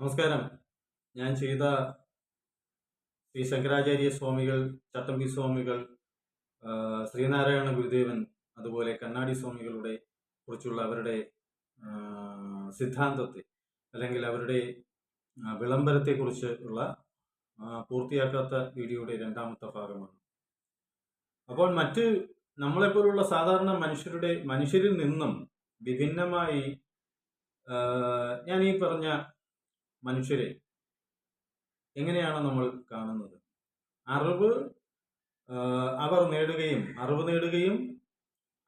നമസ്കാരം. ഞാൻ ചെയ്ത ശ്രീ ശങ്കരാചാര്യ സ്വാമികൾ ചട്ടമ്പി സ്വാമികൾ ശ്രീനാരായണ ഗുരുദേവൻ അതുപോലെ കണ്ണാടി സ്വാമികളുടെ കുറിച്ചുള്ള അവരുടെ സിദ്ധാന്തത്തെ അല്ലെങ്കിൽ അവരുടെ വിളംബരത്തെക്കുറിച്ച് ഉള്ള പൂർത്തിയാക്കാത്ത വീഡിയോയുടെ രണ്ടാമത്തെ ഭാഗമാണ്. അപ്പോൾ മറ്റ് നമ്മളെപ്പോലുള്ള സാധാരണ മനുഷ്യരുടെ മനുഷ്യരിൽ നിന്നും വിഭിന്നമായി ഞാൻ ഈ പറഞ്ഞ മനുഷ്യരെ. എങ്ങനെയാണ് നമ്മൾ കാണുന്നത്? അറിവ് അവർ നേടുകയും അറിവ് നേടുകയും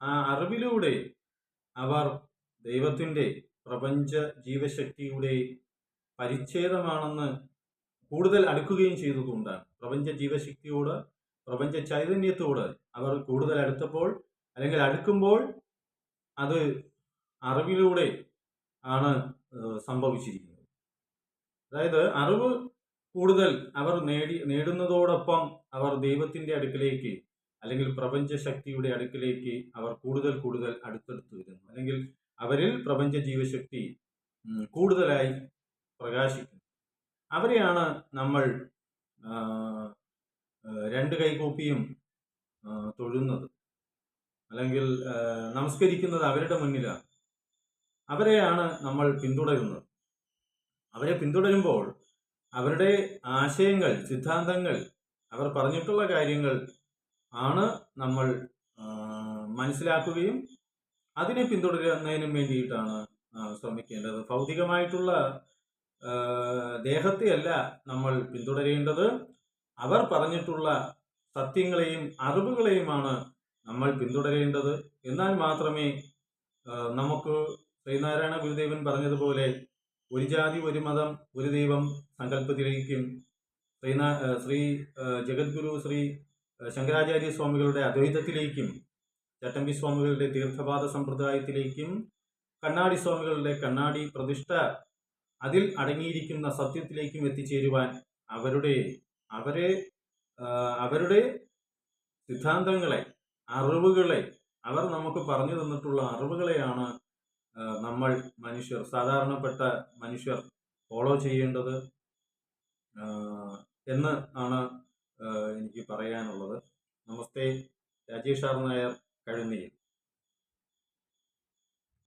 ആ അറിവിലൂടെ അവർ ദൈവത്തിന്റെ പ്രപഞ്ച ജീവശക്തിയുടെ പരിച്ഛേദമാണെന്ന് കൂടുതൽ അടുക്കുകയും ചെയ്തതുകൊണ്ടാണ് പ്രപഞ്ച ജീവശക്തിയോട് പ്രപഞ്ച ചൈതന്യത്തോട് അവർ കൂടുതൽ അടുത്തപ്പോൾ അല്ലെങ്കിൽ അടുക്കുമ്പോൾ അത് അറിവിലൂടെ ആണ് സംഭവിച്ചിരിക്കുന്നത്. അതായത് അറിവ് കൂടുതൽ അവർ നേടി നേടുന്നതോടൊപ്പം അവർ ദൈവത്തിന്റെ അടുക്കിലേക്ക് അല്ലെങ്കിൽ പ്രപഞ്ച ശക്തിയുടെ അടുക്കിലേക്ക് അവർ കൂടുതൽ കൂടുതൽ അടുത്തടുത്ത് വരുന്നു. അല്ലെങ്കിൽ അവരിൽ പ്രപഞ്ച ജീവശക്തി കൂടുതലായി പ്രകാശിക്കുന്നു. അവരെയാണ് നമ്മൾ രണ്ട് കൈകൂപ്പിയും തൊഴുന്നത്. അല്ലെങ്കിൽ നമസ്കരിക്കുന്നത് അവരുടെ മുന്നിലാണ്. അവരെയാണ് നമ്മൾ പിന്തുടരുന്നത്. അവരെ പിന്തുടരുമ്പോൾ അവരുടെ ആശയങ്ങൾ സിദ്ധാന്തങ്ങൾ അവർ പറഞ്ഞിട്ടുള്ള കാര്യങ്ങൾ ആണ് നമ്മൾ മനസ്സിലാക്കുകയും അതിനെ പിന്തുടരുന്നതിനും വേണ്ടിയിട്ടാണ് ശ്രമിക്കേണ്ടത്. ഭൗതികമായിട്ടുള്ള ദേഹത്തെയല്ല നമ്മൾ പിന്തുടരേണ്ടത്. അവർ പറഞ്ഞിട്ടുള്ള സത്യങ്ങളെയും അറിവുകളെയുമാണ് നമ്മൾ പിന്തുടരേണ്ടത്. എന്നാൽ മാത്രമേ നമുക്ക് ശ്രീനാരായണ ഗുരുദേവൻ പറഞ്ഞതുപോലെ ഒരു ജാതി ഒരു മതം ഒരു ദൈവം സങ്കല്പത്തിലേക്കും ശ്രീനാ ശ്രീ ജഗദ്ഗുരു ശ്രീ ശങ്കരാചാര്യ സ്വാമികളുടെ അദ്വൈതത്തിലേക്കും ചട്ടമ്പി സ്വാമികളുടെ തീർത്ഥപാദ സമ്പ്രദായത്തിലേക്കും കണ്ണാടി സ്വാമികളുടെ കണ്ണാടി പ്രതിഷ്ഠ അതിൽ അടങ്ങിയിരിക്കുന്ന സത്യത്തിലേക്കും എത്തിച്ചേരുവാൻ അവരുടെ അവരെ അവരുടെ സിദ്ധാന്തങ്ങളെ അറിവുകളെ അവർ നമുക്ക് പറഞ്ഞു തന്നിട്ടുള്ള അറിവുകളെയാണ് നമ്മൾ മനുഷ്യർ സാധാരണപ്പെട്ട മനുഷ്യർ ഫോളോ ചെയ്യേണ്ടത് എന്ന് ആണ് എനിക്ക് പറയാനുള്ളത്. നമസ്തേ രാജേഷ് ആർ നായർ കഴുന്നിയിൽ